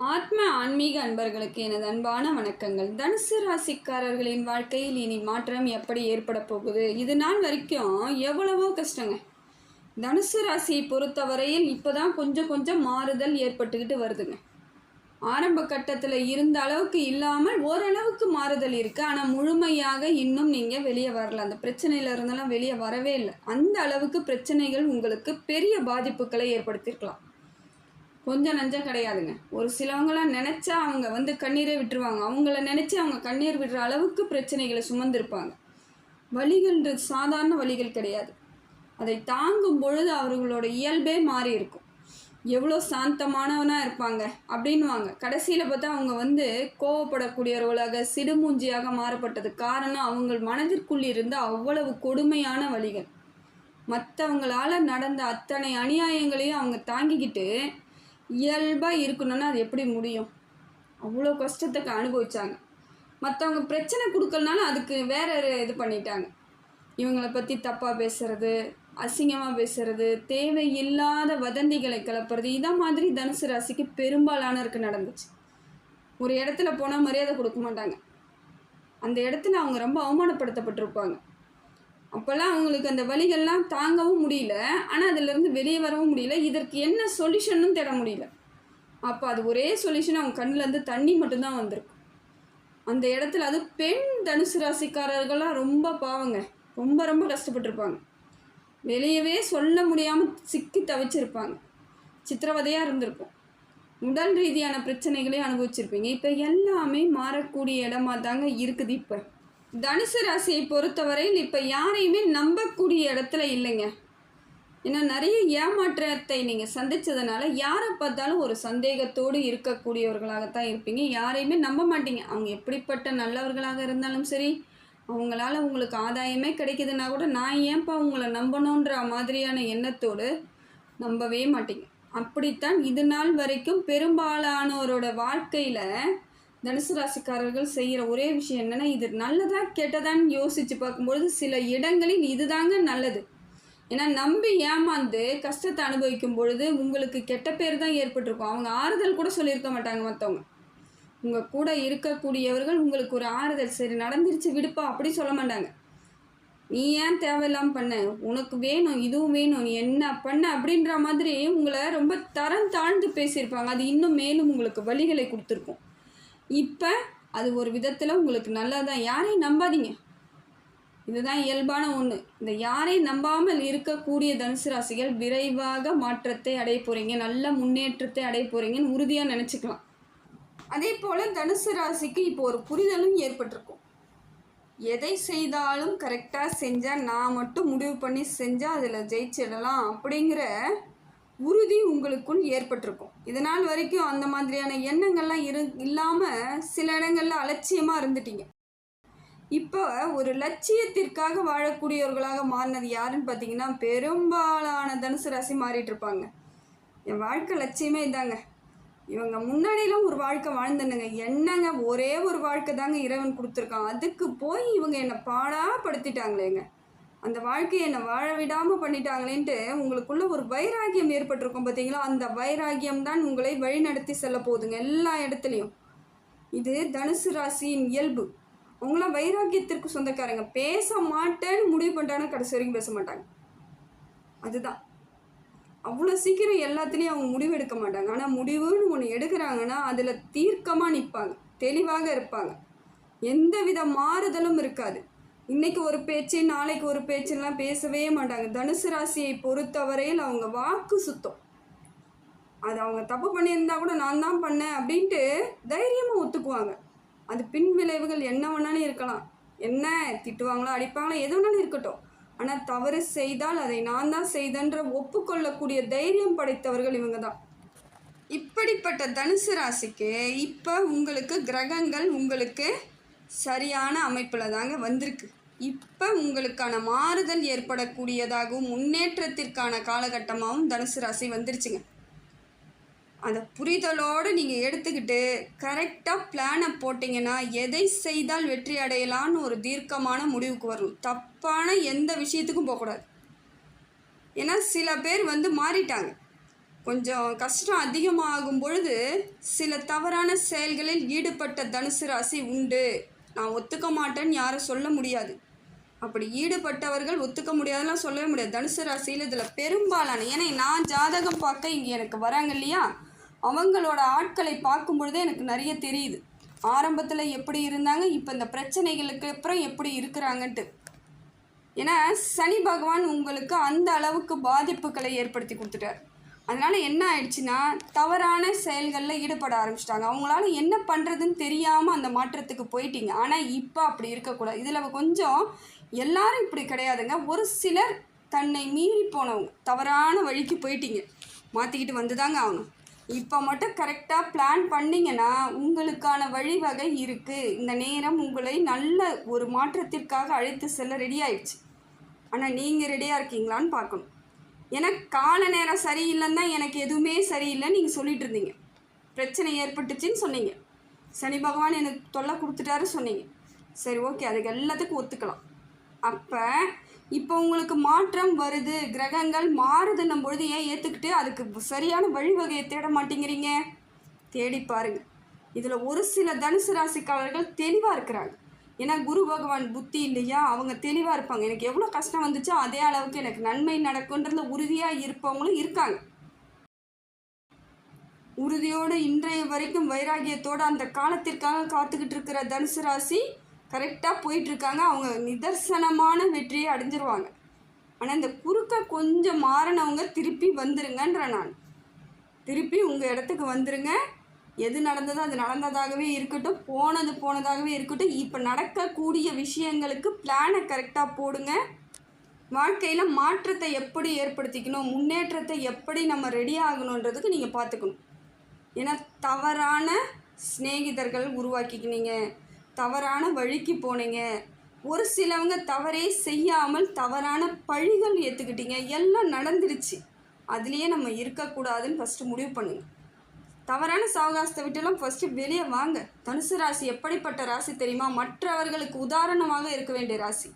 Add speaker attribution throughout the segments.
Speaker 1: ஆத்ம ஆன்மீக அன்பர்களுக்கு எனது அன்பான வணக்கங்கள். தனுசு ராசிக்காரர்களின் வாழ்க்கையில் இனி மாற்றம் எப்படி ஏற்பட போகுது? இது நாள் வரைக்கும் எவ்வளவோ கஷ்டங்க தனுசு ராசியை பொறுத்தவரையில் இப்போதான் கொஞ்சம் கொஞ்சம் மாறுதல் ஏற்பட்டுக்கிட்டு வருதுங்க. ஆரம்ப கட்டத்தில் இருந்த அளவுக்கு இல்லாமல் ஓரளவுக்கு மாறுதல் இருக்குது ஆனால் முழுமையாக இன்னும் நீங்கள் வெளியே வரல. அந்த பிரச்சனையில் இருந்தாலும் வெளியே வரவே இல்லை. அந்த அளவுக்கு பிரச்சனைகள் உங்களுக்கு பெரிய பாதிப்புகளை ஏற்படுத்தியிருக்கலாம். கொஞ்சம் நஞ்சம் கிடையாதுங்க. ஒரு சிலவங்களாம் நினச்சா அவங்க வந்து கண்ணீரே விட்டுருவாங்க. அவங்கள நினச்சி அவங்க கண்ணீர் விடுற அளவுக்கு பிரச்சனைகளை சுமந்திருப்பாங்க. வழிகள்ன்றது சாதாரண வழிகள் கிடையாது. அதை தாங்கும் பொழுது அவர்களோட இயல்பே மாறி இருக்கும். எவ்வளோ சாந்தமானவனாக இருப்பாங்க அப்படின்வாங்க கடைசியில் பார்த்தா அவங்க வந்து கோவப்படக்கூடியவர்களாக சிடுமூஞ்சியாக மாறப்பட்டது காரணம் அவங்க மனதிற்குள் இருந்த அவ்வளவு கொடுமையான வழிகள். மற்றவங்களால் நடந்த அத்தனை அநியாயங்களையும் அவங்க தாங்கிக்கிட்டு இயல்பாக இருக்கணும்னா அது எப்படி முடியும்? அவ்வளோ கஷ்டத்துக்கு அனுபவித்தாங்க மற்றவங்க பிரச்சனை கொடுக்கலனாலும் அதுக்கு வேற இது பண்ணிட்டாங்க. இவங்களை பற்றி தப்பாக பேசுறது அசிங்கமாக பேசுறது தேவையில்லாத வதந்திகளை கிளப்புறது இதை மாதிரி தனுசு ராசிக்கு பெரும்பாலானருக்கு நடந்துச்சு. ஒரு இடத்துல போனால் மரியாதை கொடுக்க மாட்டாங்க. அந்த இடத்துல அவங்க ரொம்ப அவமானப்படுத்தப்பட்டிருப்பாங்க. அப்போல்லாம் அவங்களுக்கு அந்த வலிகள்லாம் தாங்கவும் முடியல. ஆனால் அதிலேருந்து வெளியே வரவும் முடியல. இதற்கு என்ன சொல்யூஷனும் தேட முடியல. அப்போ அது ஒரே சொல்யூஷன் அவங்க கண்ணுலேருந்து தண்ணி மட்டும்தான் வந்திருக்கும் அந்த இடத்துல அது பெண் தனுசு ராசிக்காரர்கள்லாம் ரொம்ப பாவங்க. ரொம்ப ரொம்ப கஷ்டப்பட்டிருப்பாங்க. வெளியவே சொல்ல முடியாமல் சிக்கி தவிச்சிருப்பாங்க. சித்திரவதையாக இருந்திருக்கும். உடல் ரீதியான பிரச்சனைகளையும் அனுபவிச்சிருப்பீங்க. இப்போ எல்லாமே மாறக்கூடிய இடமா தாங்க இருக்குது இப்போ. தனுசு ராசியை பொறுத்தவரையில் இப்போ யாரையுமே நம்பக்கூடிய இடத்துல இல்லைங்க. ஏன்னா நிறைய ஏமாற்றத்தை நீங்கள் சந்தித்ததுனால யாரை பார்த்தாலும் ஒரு சந்தேகத்தோடு இருக்கக்கூடியவர்களாகத்தான் இருப்பீங்க. யாரையுமே நம்ப மாட்டீங்க. அவங்க எப்படிப்பட்ட நல்லவர்களாக இருந்தாலும் சரி அவங்களால உங்களுக்கு ஆதாயமே கிடைக்குதுன்னா கூட நான் ஏன்ப்பா உங்களை நம்பணுன்ற மாதிரியான எண்ணத்தோடு நம்பவே மாட்டீங்க. அப்படித்தான் இது நாள் வரைக்கும் பெரும்பாலானோரோட வாழ்க்கையில் தனுசு ராசிக்காரர்கள் செய்கிற ஒரே விஷயம் என்னென்னா இது நல்லதா கெட்டதான்னு யோசித்து பார்க்கும்பொழுது சில இடங்களில் இதுதாங்க நல்லது. ஏன்னா நம்பி ஏமாந்து கஷ்டத்தை அனுபவிக்கும் பொழுது உங்களுக்கு கெட்ட பேர் தான் ஏற்பட்டிருக்கும். அவங்க ஆறுதல் கூட சொல்லியிருக்க மாட்டாங்க மற்றவங்க உங்கள் கூட இருக்கக்கூடியவர்கள் உங்களுக்கு ஒரு ஆறுதல் சரி நடந்துருச்சு விடுப்பா அப்படி சொல்ல மாட்டாங்க. நீ ஏன் தேவையில்லாமல் பண்ண? உனக்கு வேணும் இதுவும் வேணும் நீ என்ன பண்ண? அப்படின்ற மாதிரி உங்களை ரொம்ப தரம் தாழ்ந்து பேசியிருப்பாங்க. அது இன்னும் மேலும் உங்களுக்கு வழிகளை கொடுத்துருக்கும். இப்போ அது ஒரு விதத்தில் உங்களுக்கு நல்லதான் யாரையும் நம்பாதீங்க. இதுதான் இயல்பான ஒன்று இந்த யாரையும் நம்பாமல் இருக்கக்கூடிய தனுசு ராசிகள் விரைவாக மாற்றத்தை அடைய போகிறீங்க நல்ல முன்னேற்றத்தை அடைய போகிறீங்கன்னு உறுதியாக நினச்சிக்கலாம். அதே போல் தனுசு ராசிக்கு இப்போ ஒரு புரிதலும் ஏற்பட்டிருக்கும். எதை செய்தாலும் கரெக்டாக செஞ்சால் நான் மட்டும் முடிவு பண்ணி செஞ்சால் அதில் ஜெயிச்சிடலாம் அப்படிங்கிற உறுதி உங்களுக்குள் ஏற்பட்டிருக்கும். இதனால் வரைக்கும் அந்த மாதிரியான எண்ணங்கள்லாம் இரு இல்லாமல் சில இடங்களில் அலட்சியமாக இருந்துட்டீங்க. இப்போ ஒரு லட்சியத்திற்காக வாழக்கூடியவர்களாக மாறினது யாருன்னு பார்த்தீங்கன்னா பெரும்பாலான தனுசு ராசி மாறிட்டு இருப்பாங்க. என் வாழ்க்கை லட்சியமே இதாங்க. இவங்க முன்னாடியெல்லாம் ஒரு வாழ்க்கை வாழ்ந்தனுங்க என்னங்க ஒரே ஒரு வாழ்க்கை தாங்க இறைவன் கொடுத்துருக்கான். அதுக்கு போய் இவங்க என்னை பாடாப்படுத்திட்டாங்களேங்க. அந்த வாழ்க்கையை என்னை வாழ விடாமல் பண்ணிட்டாங்களேன்ட்டு உங்களுக்குள்ள ஒரு வைராகியம் ஏற்பட்டிருக்கும் பார்த்தீங்களா அந்த வைராகியம் தான் உங்களை வழிநடத்தி செல்ல போகுதுங்க எல்லா இடத்துலையும். இது தனுசு ராசியின் இயல்பு. அவங்களாம் வைராக்கியத்திற்கு சொந்தக்காரங்க. பேச மாட்டேன்னு முடிவு பண்ணிட்டாங்கன்னா கடைசி வரைக்கும் பேச மாட்டாங்க. அதுதான். அவ்வளோ சீக்கிரம் எல்லாத்துலேயும் அவங்க முடிவு எடுக்க மாட்டாங்க. ஆனால் முடிவுன்னு ஒன்று எடுக்கிறாங்கன்னா அதில் தீர்க்கமாக நிற்பாங்க தெளிவாக இருப்பாங்க. எந்த வித மாறுதலும் இருக்காது. இன்னைக்கு ஒரு பேச்சு நாளைக்கு ஒரு பேச்சுலாம் பேசவே மாட்டாங்க. தனுசு ராசியை பொறுத்தவரையில் அவங்க வாக்கு சுத்தம். அது அவங்க தப்பு பண்ணியிருந்தா கூட நான் தான் பண்ணேன் அப்படின்ட்டு தைரியமாக ஒத்துக்குவாங்க. அது பின் விளைவுகள் என்ன வேணாலும் இருக்கலாம். என்ன திட்டுவாங்களோ அடிப்பாங்களோ எது வேணாலும் இருக்கட்டும். ஆனால் தவறு செய்தால் அதை நான் தான் செய்தன்ற ஒப்புக்கொள்ளக்கூடிய தைரியம் படைத்தவர்கள் இவங்க தான். இப்படிப்பட்ட தனுசு ராசிக்கு இப்போ உங்களுக்கு கிரகங்கள் உங்களுக்கு சரியான அமைப்பில் தாங்க வந்திருக்கு. இப்போ உங்களுக்கான மாறுதல் ஏற்படக்கூடியதாகவும் முன்னேற்றத்திற்கான காலகட்டமாகவும் தனுசு ராசி வந்துருச்சுங்க. அந்த புரிதலோடு நீங்கள் எடுத்துக்கிட்டு கரெக்டாக பிளானை போட்டிங்கன்னா எதை செய்தால் வெற்றி அடையலான்னு ஒரு தீர்க்கமான முடிவுக்கு வரும் தப்பான எந்த விஷயத்துக்கும் போகக்கூடாது. ஏன்னா சில பேர் வந்து மாறிட்டாங்க. கொஞ்சம் கஷ்டம் அதிகமாகும் பொழுது சில தவறான செயல்களில் ஈடுபட்ட தனுசு ராசி உண்டு. நான் ஒத்துக்க மாட்டேன்னு யாரும் சொல்ல முடியாது. அப்படி ஈடுபட்டவர்கள் ஒத்துக்க முடியாதெல்லாம் சொல்லவே முடியாது. தனுசு ராசியில் இதில் பெரும்பாலான ஏன்னா நான் ஜாதகம் பார்க்க இங்கே எனக்கு வராங்க இல்லையா? அவங்களோட ஆட்களை பார்க்கும் பொழுதே எனக்கு நிறைய தெரியுது. ஆரம்பத்தில் எப்படி இருந்தாங்க இப்போ இந்த பிரச்சனைகளுக்கு அப்புறம் எப்படி இருக்கிறாங்கன்ட்டு. ஏன்னா சனி பகவான் உங்களுக்கு அந்த அளவுக்கு பாதிப்புகளை ஏற்படுத்தி கொடுத்துட்டார். அதனால் என்ன ஆயிடுச்சுன்னா தவறான செயல்களில் ஈடுபட ஆரம்பிச்சிட்டாங்க. அவங்களால என்ன பண்ணுறதுன்னு தெரியாமல் அந்த மாற்றத்துக்கு போயிட்டீங்க. ஆனால் இப்போ அப்படி இருக்கக்கூடாது. இதில் கொஞ்சம் எல்லாரும் இப்படி கிடையாதுங்க. ஒரு சிலர் தன்னை மீறி போனவங்க தவறான வழிக்கு போயிட்டீங்க. மாற்றிக்கிட்டு வந்து தாங்க ஆகணும். இப்போ மட்டும் கரெக்டாக பிளான் பண்ணிங்கன்னா உங்களுக்கான வழிவகை இருக்குது இந்த நேரம் உங்களை நல்ல ஒரு மாற்றத்திற்காக அழைத்து செல்ல ரெடி ஆயிடுச்சு. ஆனால் நீங்கள் ரெடியாக இருக்கீங்களான்னு பார்க்கணும். ஏன்னா கால நேரம் சரியில்லைன்னு தான் எனக்கு எதுவுமே சரியில்லைன்னு நீங்கள் சொல்லிட்டு இருந்தீங்க. பிரச்சனை ஏற்பட்டுச்சின்னு சொன்னீங்க. சனி பகவான் எனக்கு தொல்லை கொடுத்துட்டாரு சொன்னீங்க. சரி ஓகே அதுக்கு எல்லாத்துக்கும் ஒத்துக்கலாம். அப்போ இப்போ உங்களுக்கு மாற்றம் வருது. கிரகங்கள் மாறுதுன்னும் பொழுது ஏன் ஏற்றுக்கிட்டு அதுக்கு சரியான வழிவகையை தேட மாட்டேங்கிறீங்க? தேடி பாருங்க. இதில் ஒரு சில தனுசு ராசிக்காரர்கள் தெளிவாக இருக்கிறாங்க. ஏன்னா குரு பகவான் புத்தி இல்லையா? அவங்க தெளிவாக இருப்பாங்க. எனக்கு எவ்வளோ கஷ்டம் வந்துச்சோ அதே அளவுக்கு எனக்கு நன்மை நடக்குன்றதுல உறுதியாக இருப்பவங்களும் இருக்காங்க. உறுதியோடு இன்றைய வரைக்கும் வைராகியத்தோடு அந்த காலத்திற்காக காத்துக்கிட்டு இருக்கிற தனுசு ராசி கரெக்டாக போயிட்டுருக்காங்க. அவங்க நிதர்சனமான வெற்றியை அடைஞ்சிருவாங்க. ஆனால் இந்த குறுக்க கொஞ்சம் மாறினவங்க திருப்பி வந்துருங்கன்ற நான் திருப்பி உங்கள் இடத்துக்கு வந்துருங்க. எது நடந்ததோ அது நடந்ததாகவே இருக்கட்டும். போனது போனதாகவே இருக்கட்டும். இப்போ நடக்கக்கூடிய விஷயங்களுக்கு பிளானை கரெக்டாக போடுங்க. வாழ்க்கையில் மாற்றத்தை எப்படி ஏற்படுத்திக்கணும்? முன்னேற்றத்தை எப்படி நம்ம ரெடி ஆகணுன்றதுக்கு நீங்கள் பார்த்துக்கணும். ஏன்னா தவறான சிநேகிதர்கள் உருவாக்கிக்கினீங்க. தவறான வழிக்கு போனீங்க. ஒரு சிலவங்க தவறே செய்யாமல் தவறான பழிகள் ஏற்றுக்கிட்டீங்க எல்லாம் நடந்துருச்சு. அதுலேயே நம்ம இருக்கக்கூடாதுன்னு ஃபஸ்ட்டு முடிவு பண்ணுங்க. தவறான சாவகாசத்தை விட்டுலாம் ஃபஸ்ட்டு வெளியே வாங்க. தனுசு ராசி எப்படிப்பட்ட ராசி தெரியுமா? மற்றவர்களுக்கு உதாரணமாக இருக்க வேண்டிய ராசி.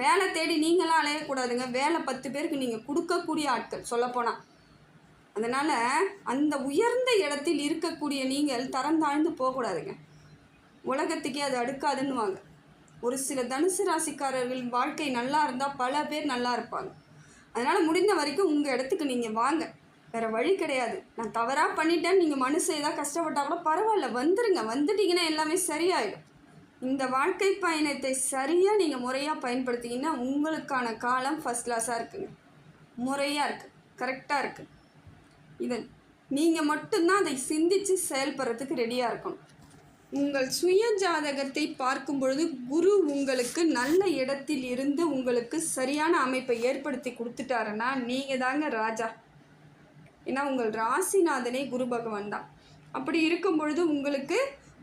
Speaker 1: வேலை தேடி நீங்களாம் அலையக்கூடாதுங்க வேலை பத்து பேருக்கு நீங்கள் கொடுக்கக்கூடிய ஆட்கள் சொல்லப்போனால் அதனால் அந்த உயர்ந்த இடத்தில் இருக்கக்கூடிய நீங்கள் தரம் தாழ்ந்து போகக்கூடாதுங்க உலகத்துக்கே அது அடுக்காதுன்னுவாங்க. ஒரு சில தனுசு ராசிக்காரர்கள் வாழ்க்கை நல்லா இருந்தால் பல பேர் நல்லா இருப்பாங்க. அதனால் முடிந்த வரைக்கும் உங்கள் இடத்துக்கு நீங்கள் வாங்க. வேறு வழி கிடையாது. நான் தவறாக பண்ணிட்டேன்னு நீங்கள் மனசு ஏதாவது கஷ்டப்பட்டால் கூட பரவாயில்ல வந்துடுங்க வந்துட்டீங்கன்னா எல்லாமே சரியாயிடும். இந்த வாழ்க்கை பயணத்தை சரியாக நீங்கள் முறையாக பயன்படுத்திங்கன்னா உங்களுக்கான காலம் ஃபஸ்ட் கிளாஸாக இருக்குங்க. முறையாக இருக்குது கரெக்டாக இருக்குது இதன் நீங்கள் மட்டும்தான் அதை சிந்தித்து செயல்படுறதுக்கு ரெடியாக இருக்கணும். உங்கள் சுய ஜாதகத்தை பார்க்கும் பொழுது குரு உங்களுக்கு நல்ல இடத்தில் இருந்து உங்களுக்கு சரியான அமைப்பை ஏற்படுத்தி கொடுத்துட்டாருன்னா நீங்கள் தாங்க ராஜா. ஏன்னா உங்கள் ராசிநாதனே குரு பகவான் தான். அப்படி இருக்கும் பொழுது உங்களுக்கு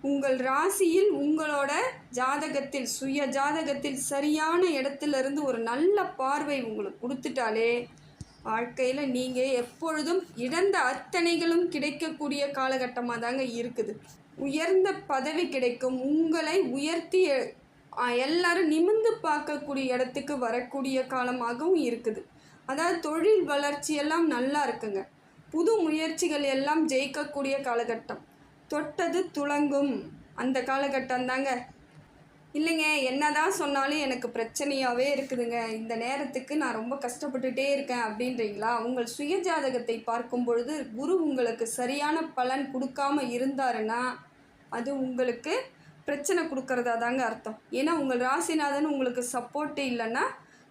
Speaker 1: உங்கள் ராசியில் உங்களோட ஜாதகத்தில் சுய ஜாதகத்தில் சரியான இடத்திலிருந்து ஒரு நல்ல பார்வை உங்களுக்கு கொடுத்துட்டாலே வாழ்க்கையில் நீங்கள் எப்பொழுதும் இழந்த அத்தனைகளும் கிடைக்கக்கூடிய காலகட்டமாக தாங்க இருக்குது. உயர்ந்த பதவி கிடைக்கும். உங்களை உயர்த்தி எல்லாரும் நிமிந்து பார்க்கக்கூடிய இடத்துக்கு வரக்கூடிய காலமாகவும் இருக்குது. அதாவது தொழில் வளர்ச்சி எல்லாம் நல்லா இருக்குங்க. புது முயற்சிகள் எல்லாம் ஜெயிக்கக்கூடிய காலகட்டம். தொட்டது துளங்கும். அந்த காலகட்டம் தாங்க. இல்லைங்க என்னதான் சொன்னாலும் எனக்கு பிரச்சனையாகவே இருக்குதுங்க. இந்த நேரத்துக்கு நான் ரொம்ப கஷ்டப்பட்டுட்டே இருக்கேன் அப்படின்றீங்களா? உங்கள் சுய ஜாதகத்தை பார்க்கும் பொழுது குரு உங்களுக்கு சரியான பலன் கொடுக்காம இருந்தாருன்னா அது உங்களுக்கு பிரச்சனை கொடுக்கறதா தாங்க அர்த்தம். ஏன்னா உங்கள் ராசிநாதன் உங்களுக்கு சப்போர்ட்டு இல்லைன்னா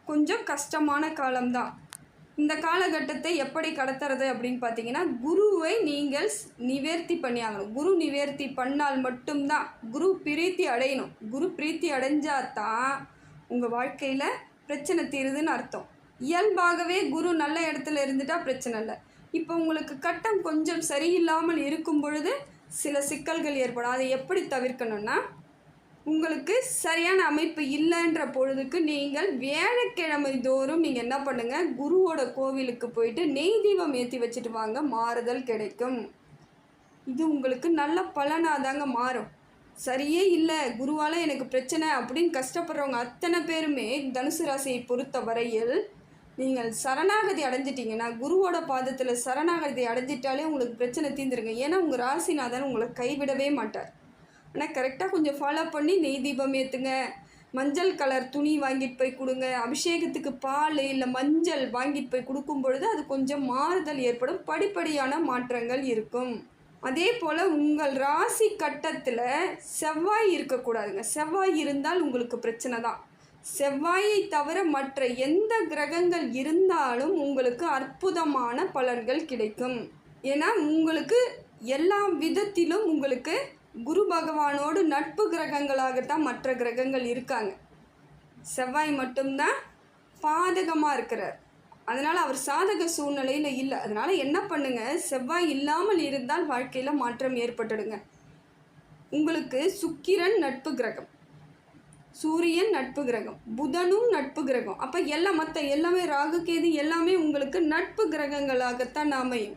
Speaker 1: கொஞ்சம் கஷ்டமான காலம்தான். இந்த காலகட்டத்தை எப்படி கடத்துறது அப்படின்னு பார்த்தீங்கன்னா குருவை நீங்கள் ஸ்- நிவர்த்தி பண்ணி ஆகணும். குரு நிவர்த்தி பண்ணால் மட்டும்தான் குரு பிரீத்தி அடையணும். குரு பிரீத்தி அடைஞ்சாதான் உங்கள் வாழ்க்கையில் பிரச்சனை தீருதுன்னு அர்த்தம். இயல்பாகவே குரு நல்ல இடத்துல இருந்துட்டா பிரச்சனை இல்லை. இப்போ உங்களுக்கு கட்டம் கொஞ்சம் சரியில்லாமல் இருக்கும் பொழுது சில சிக்கல்கள் ஏற்படும். அதை எப்படி தவிர்க்கணும்னா உங்களுக்கு சரியான அமைப்பு இல்லைன்ற பொழுதுக்கு நீங்கள் வியாழக்கிழமை தோறும் நீங்கள் என்ன பண்ணுங்கள் குருவோட கோவிலுக்கு போயிட்டு நெய் தீபம் ஏற்றி வச்சுட்டு வாங்க. மாறுதல் கிடைக்கும். இது உங்களுக்கு நல்ல பலனாக தாங்க மாறும். சரியே இல்லை. குருவால் எனக்கு பிரச்சனை அப்படின்னு கஷ்டப்படுறவங்க அத்தனை பேருமே தனுசு ராசியை பொறுத்த வரையில் நீங்கள் சரணாகதி அடைஞ்சிட்டிங்கன்னா குருவோட பாதத்தில் சரணாகதி அடைஞ்சிட்டாலே உங்களுக்கு பிரச்சனை தீர்ந்துருங்க. ஏன்னா உங்கள் ராசிநாதன் உங்களை கைவிடவே மாட்டார். ஆனால் கரெக்டாக கொஞ்சம் ஃபாலோ பண்ணி நெய் தீபம் ஏற்றுங்க மஞ்சள் கலர் துணி வாங்கிட்டு போய் கொடுங்க. அபிஷேகத்துக்கு பால் இல்லை மஞ்சள் வாங்கிட்டு போய் கொடுக்கும் பொழுது அது கொஞ்சம் மாறுதல் ஏற்படும். படிப்படியான மாற்றங்கள் இருக்கும். அதே போல் உங்கள் ராசி கட்டத்தில் செவ்வாய் இருக்கக்கூடாதுங்க. செவ்வாய் இருந்தால் உங்களுக்கு பிரச்சனை தான். செவ்வாயை தவிர மற்ற எந்த கிரகங்கள் இருந்தாலும் உங்களுக்கு அற்புதமான பலன்கள் கிடைக்கும். ஏன்னா உங்களுக்கு எல்லா விதத்திலும் உங்களுக்கு குரு பகவானோடு நட்பு கிரகங்களாகத்தான் மற்ற கிரகங்கள் இருக்காங்க. செவ்வாய் மட்டும்தான் பாதகமாக இருக்கிறார். அதனால் அவர் சாதக சூழ்நிலையில் இல்லை. அதனால் என்ன பண்ணுங்க? செவ்வாய் இல்லாமல் இருந்தால் வாழ்க்கையில் மாற்றம் ஏற்பட்டுடுங்க. உங்களுக்கு சுக்கிரன் நட்பு கிரகம் சூரியன் நட்பு கிரகம் புதனும் நட்பு கிரகம். அப்போ எல்லாம் மற்ற எல்லாமே ராகு கேது எல்லாமே உங்களுக்கு நட்பு கிரகங்களாகத்தான் அமையும்.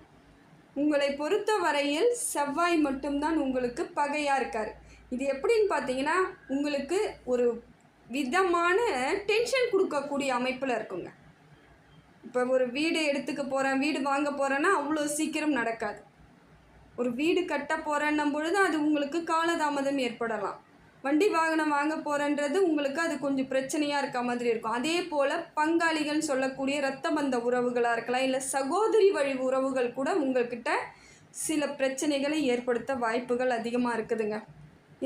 Speaker 1: உங்களை பொறுத்த வரையில் செவ்வாய் மட்டும்தான் உங்களுக்கு பகையாக இருக்கார். இது எப்படின்னு பார்த்தீங்கன்னா உங்களுக்கு ஒரு விதமான டென்ஷன் கொடுக்கக்கூடிய அமைப்பில் இருக்குங்க. இப்போ ஒரு வீடு எடுத்துக்க போகிறேன் வீடு வாங்க போகிறேன்னா அவ்வளோ சீக்கிரம் நடக்காது. ஒரு வீடு கட்ட போகிறேன்னும் பொழுது அது உங்களுக்கு காலதாமதம் ஏற்படலாம். வண்டி வாகனம் வாங்க போகிறன்றது உங்களுக்கு அது கொஞ்சம் பிரச்சனையாக இருக்க மாதிரி இருக்கும். அதே போல் பங்காளிகள் சொல்லக்கூடிய இரத்த பந்த உறவுகளாக இருக்கலாம் இல்லை சகோதரி வழி உறவுகள் கூட உங்கள்கிட்ட சில பிரச்சனைகளை ஏற்படுத்த வாய்ப்புகள் அதிகமாக இருக்குதுங்க.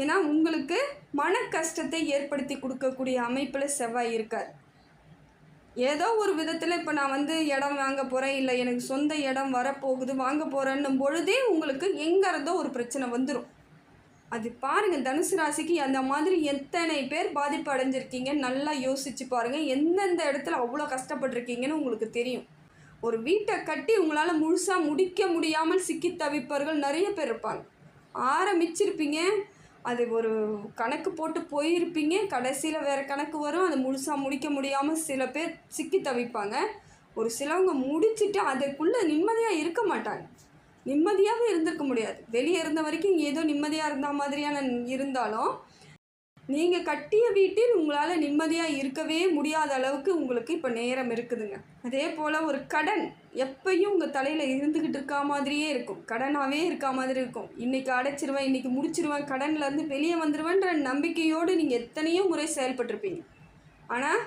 Speaker 1: ஏன்னா உங்களுக்கு மன கஷ்டத்தை ஏற்படுத்தி கொடுக்கக்கூடிய அமைப்பில் செவ்வாய் இருக்கார். ஏதோ ஒரு விதத்தில் இப்போ நான் வந்து இடம் வாங்க போகிறேன் இல்லை எனக்கு சொந்த இடம் வரப்போகுது வாங்க போகிறேன்னும் பொழுதே உங்களுக்கு எங்கே இருந்தோ ஒரு பிரச்சனை வந்துடும் அது பாருங்கள் தனுசு ராசிக்கு அந்த மாதிரி எத்தனை பேர் பாதிப்பு அடைஞ்சிருக்கீங்க? நல்லா யோசிச்சு பாருங்கள் எந்தெந்த இடத்துல அவ்வளோ கஷ்டப்பட்டிருக்கீங்கன்னு உங்களுக்கு தெரியும். ஒரு வீட்டை கட்டி உங்களால் முழுசாக முடிக்க முடியாமல் சிக்கி தவிப்பவர்கள் நிறைய பேர் இருப்பாங்க. ஆரம்பிச்சிருப்பீங்க அது ஒரு கணக்கு போட்டு போயிருப்பீங்க கடைசியில் வேறு கணக்கு வரும் அதை முழுசாக முடிக்க முடியாமல் சில பேர் சிக்கி தவிப்பாங்க. ஒரு சிலவங்க முடிச்சுட்டு அதுக்குள்ளே நிம்மதியாக இருக்க மாட்டாங்க. நிம்மதியாகவே இருந்திருக்க முடியாது. வெளியே இருந்த வரைக்கும் ஏதோ நிம்மதியாக இருந்த மாதிரியான இருந்தாலும் நீங்கள் கட்டிய வீட்டில் உங்களால் நிம்மதியாக இருக்கவே முடியாத அளவுக்கு உங்களுக்கு இப்போ நேரம் இருக்குதுங்க. அதே போல் ஒரு கடன் எப்பயும் உங்கள் தலையில் இருந்துக்கிட்டு இருக்கா மாதிரியே இருக்கும். கடனாகவே இருக்கா மாதிரி இருக்கும். இன்றைக்கி அடைச்சிருவேன் இன்றைக்கி முடிச்சிருவேன் கடன்லேருந்து வெளியே வந்துடுவேன்ற நம்பிக்கையோடு நீங்கள் எத்தனையோ முறை செயல்பட்டிருப்பீங்க. ஆனால்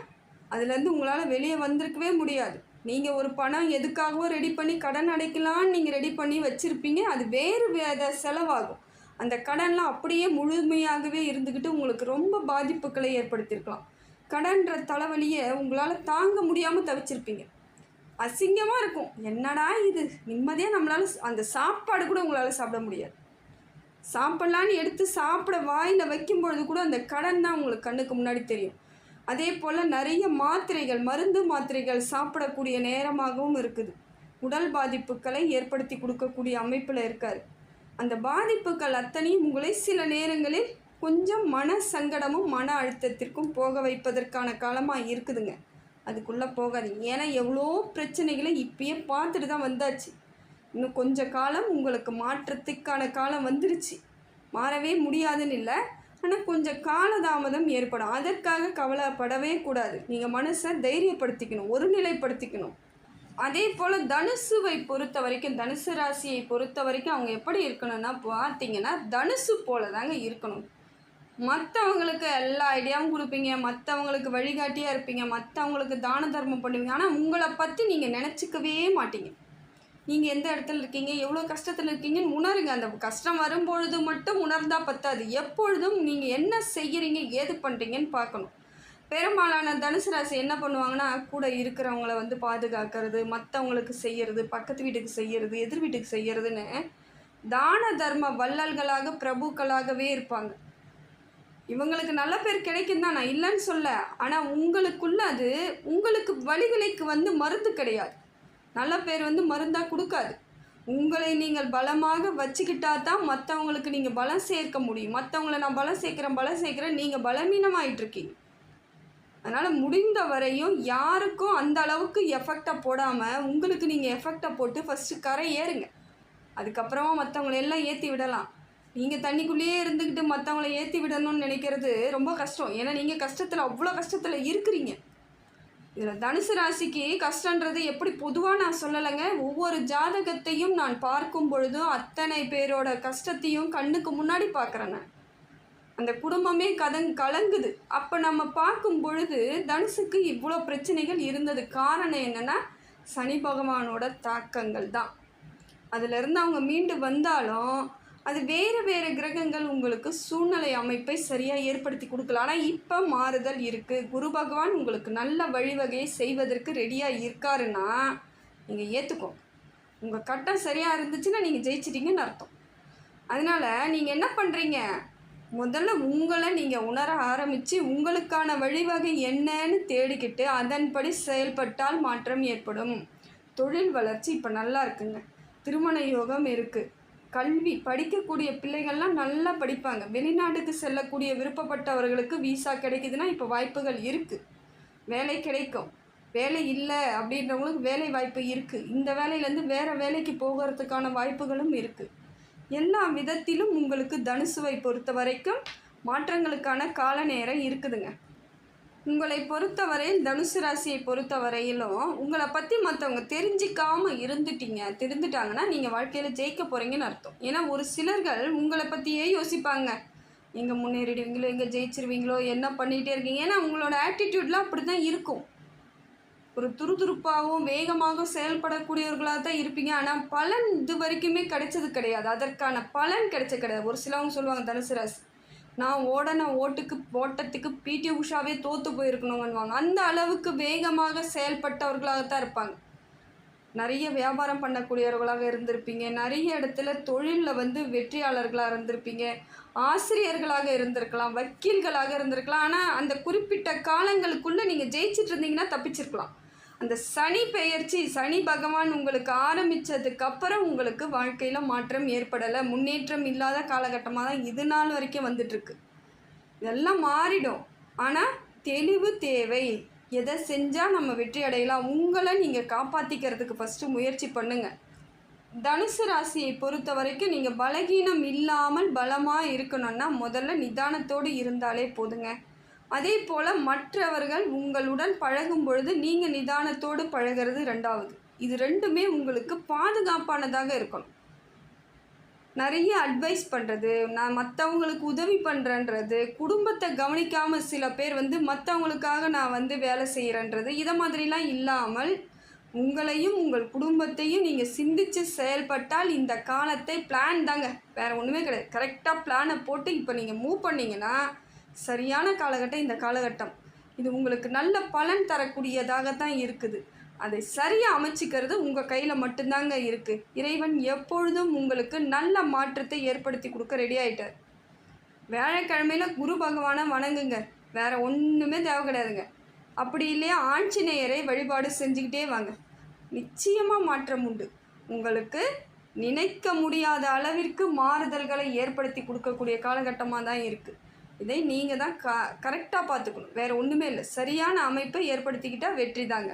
Speaker 1: அதுலேருந்து உங்களால் வெளியே வந்திருக்கவே முடியாது. நீங்கள் ஒரு பணம் எதுக்காகவோ ரெடி பண்ணி கடன் அடைக்கலான்னு நீங்கள் ரெடி பண்ணி வச்சுருப்பீங்க. அது வேறு வேறு செலவாகும். அந்த கடன்லாம் அப்படியே முழுமையாகவே இருந்துக்கிட்டு உங்களுக்கு ரொம்ப பாதிப்புகளை ஏற்படுத்தியிருக்கலாம். கடன்ற தலைவலியை உங்களால் தாங்க முடியாமல் தவிச்சிருப்பீங்க. அசிங்கமாக இருக்கும். என்னடா இது? நிம்மதியாக நம்மளால் அந்த சாப்பாடு கூட உங்களால் சாப்பிட முடியாது. சாப்பிட்லான்னு எடுத்து சாப்பிட வாயில் வைக்கும் பொழுது கூட அந்த கடன் தான் உங்களுக்கு கண்ணுக்கு முன்னாடி தெரியும். அதே போல் நிறைய மாத்திரைகள் மருந்து மாத்திரைகள் சாப்பிடக்கூடிய நேரமாகவும் இருக்குது. உடல் பாதிப்புகளை ஏற்படுத்தி கொடுக்கக்கூடிய அமைப்பில் இருக்கார். அந்த பாதிப்புகள் அத்தனையும் உங்களை சில நேரங்களில் கொஞ்சம் மன சங்கடமும் மன அழுத்தத்திற்கும் போக வைப்பதற்கான காலமாக இருக்குதுங்க. அதுக்குள்ளே போகாதீங்க. ஏன்னா எவ்வளோ பிரச்சனைகளை இப்பயே பார்த்துட்டு தான் வந்தாச்சு. இன்னும் கொஞ்சம் காலம் உங்களுக்கு மாற்றத்துக்கான காலம் வந்துருச்சு. மாறவே முடியாதுன்னு இல்லை. ஆனால் கொஞ்சம் காலதாமதம் ஏற்படும். அதற்காக கவலைப்படவே கூடாது. நீங்கள் மனசை தைரியப்படுத்திக்கணும் ஒருநிலைப்படுத்திக்கணும். அதே போல் தனுசுவை பொறுத்த வரைக்கும் தனுசு ராசியை பொறுத்த வரைக்கும் அவங்க எப்படி இருக்கணும்னா பார்த்தீங்கன்னா தனுசு போல தாங்க இருக்கணும். மற்றவங்களுக்கு எல்லா ஐடியாவும் கொடுப்பீங்க. மற்றவங்களுக்கு வழிகாட்டியாக இருப்பீங்க. மற்றவங்களுக்கு தான தர்மம் பண்ணுவீங்க. ஆனால் உங்களை பற்றி நீங்கள் நினச்சிக்கவே மாட்டீங்க. நீங்கள் எந்த இடத்துல இருக்கீங்க? எவ்வளோ கஷ்டத்தில் இருக்கீங்கன்னு உணருங்க. அந்த கஷ்டம் வரும்பொழுது மட்டும் உணர்ந்தால் பத்தாது. எப்பொழுதும் நீங்கள் என்ன செய்கிறீங்க ஏது பண்ணுறீங்கன்னு பார்க்கணும். பெரும்பாலான தனுசு ராசி என்ன பண்ணுவாங்கன்னா கூட இருக்கிறவங்கள வந்து பாதுகாக்கிறது மற்றவங்களுக்கு செய்கிறது பக்கத்து வீட்டுக்கு செய்கிறது எதிர் வீட்டுக்கு செய்கிறதுன்னு தான தர்ம வள்ளல்களாக பிரபுக்களாகவே இருப்பாங்க. இவங்களுக்கு நல்ல பேர் கிடைக்கும் தான். நான் இல்லைன்னு சொல்ல. ஆனால் உங்களுக்குள்ள அது உங்களுக்கு வழிவிலைக்கு வந்து மருந்து கிடையாது. நல்ல பேர் வந்து மருந்தாக கொடுக்காது. உங்களை நீங்கள் பலமாக வச்சுக்கிட்டா தான் மற்றவங்களுக்கு நீங்கள் பலம் சேர்க்க முடியும். மற்றவங்கள நான் பலம் சேர்க்குறேன் பலம் சேர்க்குறேன் நீங்கள் பலவீனமாயிட்டிருக்கீங்க. அதனால் முடிந்த வரையும் யாருக்கும் அந்த அளவுக்கு எஃபெக்டை போடாமல் உங்களுக்கு நீங்கள் எஃபெக்டை போட்டு ஃபஸ்ட்டு கரை ஏறுங்க. அதுக்கப்புறமா மற்றவங்களை எல்லாம் ஏற்றி விடலாம். நீங்கள் தண்ணிக்குள்ளேயே இருந்துக்கிட்டு மற்றவங்கள ஏற்றி விடணும்னு நினைக்கிறது ரொம்ப கஷ்டம். ஏன்னா நீங்கள் கஷ்டத்தில் அவ்வளோ கஷ்டத்தில் இருக்கிறீங்க. இதில் தனுசு ராசிக்கு கஷ்டன்றது எப்படி பொதுவாக நான் சொல்லலைங்க. ஒவ்வொரு ஜாதகத்தையும் நான் பார்க்கும் பொழுதும் அத்தனை பேரோட கஷ்டத்தையும் கண்ணுக்கு முன்னாடி பார்க்குறேன் அந்த குடும்பமே கதங் கலங்குது. அப்போ நம்ம பார்க்கும் பொழுது தனுசுக்கு இவ்வளோ பிரச்சனைகள் இருந்தது. காரணம் என்னென்னா சனி பகவானோட தாக்கங்கள் தான். அதிலிருந்து அவங்க மீண்டு வந்தாலும் அது வேறு வேறு கிரகங்கள் உங்களுக்கு சூழ்நிலை அமைப்பை சரியாக ஏற்படுத்தி கொடுக்கல. ஆனால் இப்போ மாறுதல் இருக்குது குரு பகவான் உங்களுக்கு நல்ல வழிவகையை செய்வதற்கு ரெடியாக இருக்காருன்னா நீங்கள் ஏற்றுக்கோ உங்கள் கட்டம் சரியாக இருந்துச்சுன்னா நீங்கள் ஜெயிச்சிட்டிங்கன்னு அர்த்தம். அதனால் நீங்கள் என்ன பண்ணுறீங்க முதல்ல உங்களை நீங்கள் உணர ஆரம்பித்து உங்களுக்கான வழிவகை என்னன்னு தேடிக்கிட்டு அதன்படி செயல்பட்டால் மாற்றம் ஏற்படும். தொழில் வளர்ச்சி இப்போ நல்லா இருக்குங்க. திருமண யோகம் இருக்குது கல்வி படிக்கக்கூடிய பிள்ளைகள்லாம் நல்லா படிப்பாங்க. வெளிநாட்டுக்கு செல்லக்கூடிய விருப்பப்பட்டவர்களுக்கு விசா கிடைக்குதுன்னா இப்போ வாய்ப்புகள் இருக்குது வேலை கிடைக்கும். வேலை இல்லை அப்படின்றவங்களுக்கு வேலை வாய்ப்பு இருக்குது இந்த வேலையிலேருந்து வேறு வேலைக்கு போகிறதுக்கான வாய்ப்புகளும் இருக்குது எல்லா விதத்திலும் உங்களுக்கு தனுசுவை பொறுத்த வரைக்கும் மாற்றங்களுக்கான கால நேரம் இருக்குதுங்க. உங்களை பொறுத்தவரையில் தனுசு ராசியை பொறுத்த வரையிலும் உங்களை பற்றி மற்றவங்க தெரிஞ்சிக்காமல் இருந்துட்டீங்க தெரிந்துட்டாங்கன்னா நீங்கள் வாழ்க்கையில் ஜெயிக்க போகிறீங்கன்னு அர்த்தம். ஏன்னா ஒரு சிலர்கள் உங்களை பற்றியே யோசிப்பாங்க. எங்கே முன்னேறிடுவீங்களோ எங்கே ஜெயிச்சிருவீங்களோ என்ன பண்ணிகிட்டே இருக்கீங்க? ஏன்னா உங்களோட ஆட்டிடியூட்லாம் அப்படி தான் இருக்கும். ஒரு துருதுருப்பாகவும் வேகமாக செயல்படக்கூடியவர்களாக தான் இருப்பீங்க. ஆனால் பலன் இது வரைக்குமே கிடைச்சது கிடையாது. அதற்கான பலன் கிடைச்சது கிடையாது. ஒரு சிலவங்க சொல்லுவாங்க தனுசு ராசி. நான் ஓடன ஓட்டுக்கு ஓட்டத்துக்கு பிடி உஷாவே தோற்று போயிருக்கணுங்கன்னுவாங்க அந்த அளவுக்கு வேகமாக செயல்பட்டவர்களாக தான் இருப்பாங்க. நிறைய வியாபாரம் பண்ணக்கூடியவர்களாக இருந்திருப்பீங்க. நிறைய இடத்துல தொழிலில் வந்து வெற்றியாளர்களாக இருந்திருப்பீங்க. ஆசிரியர்களாக இருந்திருக்கலாம் வக்கீல்களாக இருந்திருக்கலாம். ஆனால் அந்த குறிப்பிட்ட காலங்களுக்குள்ளே நீங்கள் ஜெயிச்சிட்டு இருந்தீங்கன்னா தப்பிச்சிருக்கலாம். அந்த சனி பெயர்ச்சி சனி பகவான் உங்களுக்கு ஆரம்பித்ததுக்கு அப்புறம் உங்களுக்கு வாழ்க்கையில் மாற்றம் ஏற்படலை. முன்னேற்றம் இல்லாத காலகட்டமாக தான் இது நாள் வரைக்கும் வந்துட்டுருக்கு. இதெல்லாம் மாறிடும். ஆனால் தெளிவு தேவை. எதை செஞ்சால் நம்ம வெற்றி அடையலாம்? உங்களை நீங்கள் காப்பாற்றிக்கிறதுக்கு ஃபஸ்ட்டு முயற்சி பண்ணுங்கள் தனுசு ராசியை பொறுத்த வரைக்கும் நீங்கள் பலகீனம் இல்லாமல் பலமாக இருக்கணும்னா முதல்ல நிதானத்தோடு இருந்தாலே போதுங்க. அதே போல் மற்றவர்கள் உங்களுடன் பழகும் பொழுது நீங்கள் நிதானத்தோடு பழகிறது ரெண்டாவது இது ரெண்டுமே உங்களுக்கு பாதுகாப்பானதாக இருக்கணும். நிறைய அட்வைஸ் பண்ணுறது நான் மற்றவங்களுக்கு உதவி பண்ணுறன்றது குடும்பத்தை கவனிக்காமல் சில பேர் வந்து மற்றவங்களுக்காக நான் வந்து வேலை செய்கிறேன்றது இதை மாதிரிலாம் இல்லாமல் உங்களையும் உங்கள் குடும்பத்தையும் நீங்கள் சிந்தித்து செயல்பட்டால் இந்த காலத்தை பிளான் தாங்க. வேறு ஒன்றுமே கிடையாது. கரெக்டாக பிளானை போட்டு இப்போ நீங்கள் மூவ் பண்ணீங்கன்னா சரியான காலகட்டம் இந்த காலகட்டம். இது உங்களுக்கு நல்ல பலன் தரக்கூடியதாக தான் இருக்குது. அதை சரியாக அமைச்சிக்கிறது உங்கள் கையில் மட்டும்தாங்க இருக்குது இறைவன் எப்பொழுதும் உங்களுக்கு நல்ல மாற்றத்தை ஏற்படுத்தி கொடுக்க ரெடி ஆகிட்டார் வியாழக்கிழமையில் குரு பகவானை வணங்குங்க. வேறு ஒன்றுமே தேவை கிடையாதுங்க. அப்படி இல்லையா ஆஞ்சநேயரை வழிபாடு செஞ்சுக்கிட்டே வாங்க. நிச்சயமாக மாற்றம் உண்டு. உங்களுக்கு நினைக்க முடியாத அளவிற்கு மாறுதல்களை ஏற்படுத்தி கொடுக்கக்கூடிய காலகட்டமாக தான் இருக்குது இதை நீங்கள் தான் க கரெக்டாக பார்த்துக்கணும். வேறு ஒன்றுமே இல்லை. சரியான அமைப்பை ஏற்படுத்திக்கிட்டால் வெற்றி தாங்க.